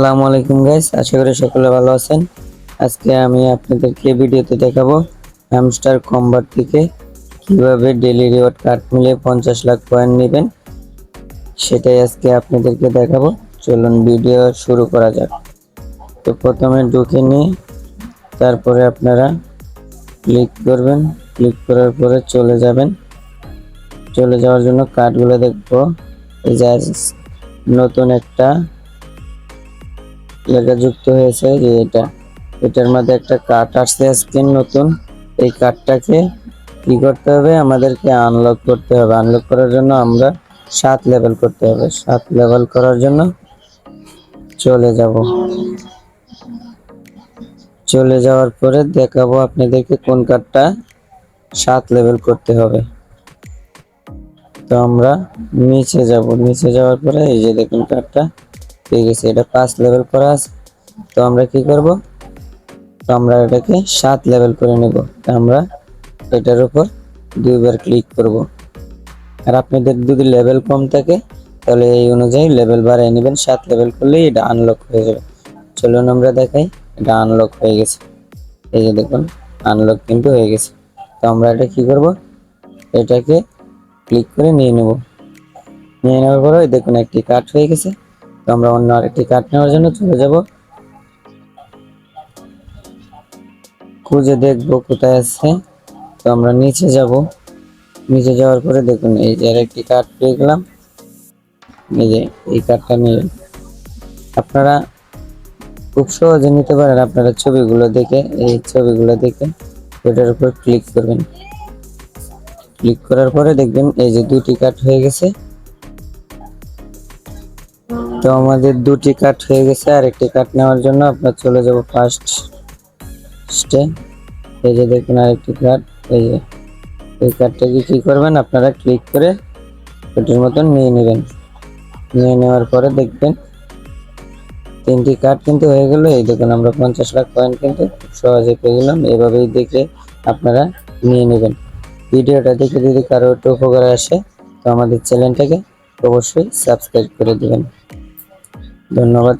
আসসালামু আলাইকুম গাইস আশা করি সকলে ভালো আছেন। আজকে আমি আপনাদেরকে ভিডিওতে দেখাবো হ্যামস্টার কম্বার থেকে কীভাবে ডেলি রিওয়ার্ড কার্ড মিলিয়ে পঞ্চাশ লাখ পয়েন্ট নেবেন, সেটাই আজকে আপনাদেরকে দেখাবো। চলুন ভিডিও শুরু করা যাক। তো প্রথমে ঢুকে নিয়ে তারপরে আপনারা ক্লিক করবেন। ক্লিক করার পরে চলে যাবেন। চলে যাওয়ার জন্য কার্ডগুলো দেখব। এই যে নতুন একটা লেখা যুক্ত হয়েছে যে এটা, এটার মধ্যে একটা কার্ড আসছে স্ক্রিন নতুন। এই কার্ডটাকে কি করতে হবে? আমাদেরকে আনলক করতে হবে। আনলক করার জন্য আমরা সাত লেভেল করতে হবে। সাত লেভেল করার জন্য চলে যাব। চলে যাওয়ার পরে দেখাবো আপনাদেরকে কোন কার্ডটা সাত লেভেল করতে হবে। তো আমরা নিচে যাব। নিচে যাওয়ার পরে এই যে দেখুন কার্ডটা পেয়ে গেছে। এটা পাঁচ লেভেল করা আছে। তো আমরা কি করব? তো আমরা এটাকে সাত লেভেল করে নেব। আমরা এটার উপর দুইবার ক্লিক করব। আর আপনাদের যদি লেভেল কম থাকে, তাহলে এই অনুযায়ী লেভেল বাড়িয়ে নেবেন। সাত লেভেল করলেই এটা আনলক হয়ে যাবে। চলুন আমরা দেখাই, এটা আনলক হয়ে গেছে। এই যে দেখুন আনলক কিন্তু হয়ে গেছে। তো আমরা এটা কি করব? এটাকে ক্লিক করে নিয়ে নেব। নিয়ে নেওয়ার পরে দেখুন একটি কাট হয়ে গেছে। তো আমরা অন্য আরেকটি কাট নেওয়ার জন্য চলে যাব। খুঁজে দেখব কোথায় আছে। তো আমরা নিচে যাব। নিচে যাওয়ার পরে দেখুন, এই যে আরেকটি কার্ড পেয়ে গেলাম। এই যে এই কার্ডটা নিয়ে আপনারা খুব সহজে নিতে পারেন আপনারা ছবিগুলো দেখে। এই ছবিগুলো দেখে ওটার উপর ক্লিক করবেন। ক্লিক করার পরে দেখবেন এই যে দুটি কাট হয়ে গেছে। তো আমাদের দুটি কাট হয়ে গেছে, আর একটি কাট নেওয়ার জন্য আপনার চলে যাব ফার্স্ট স্টে এই যে দেখুন আরেকটি কাট এই যে, এই কার্ডটাকে কি করবেন আপনারা ক্লিক করে ওটির মতন নিয়ে নেবেন। নিয়ে নেওয়ার পরে দেখবেন তিনটি কার্ড কিন্তু হয়ে গেল। এই দেখুন আমরা পঞ্চাশ লাখ পয়েন্ট কিন্তু খুব সহজে পেয়ে গেলাম। এভাবেই দেখে আপনারা নিয়ে নেবেন। ভিডিওটা দেখে যদি কারও একটু উপকার আসে, তো আমাদের চ্যানেলটাকে অবশ্যই সাবস্ক্রাইব করে দিবেন। ধন্যবাদ।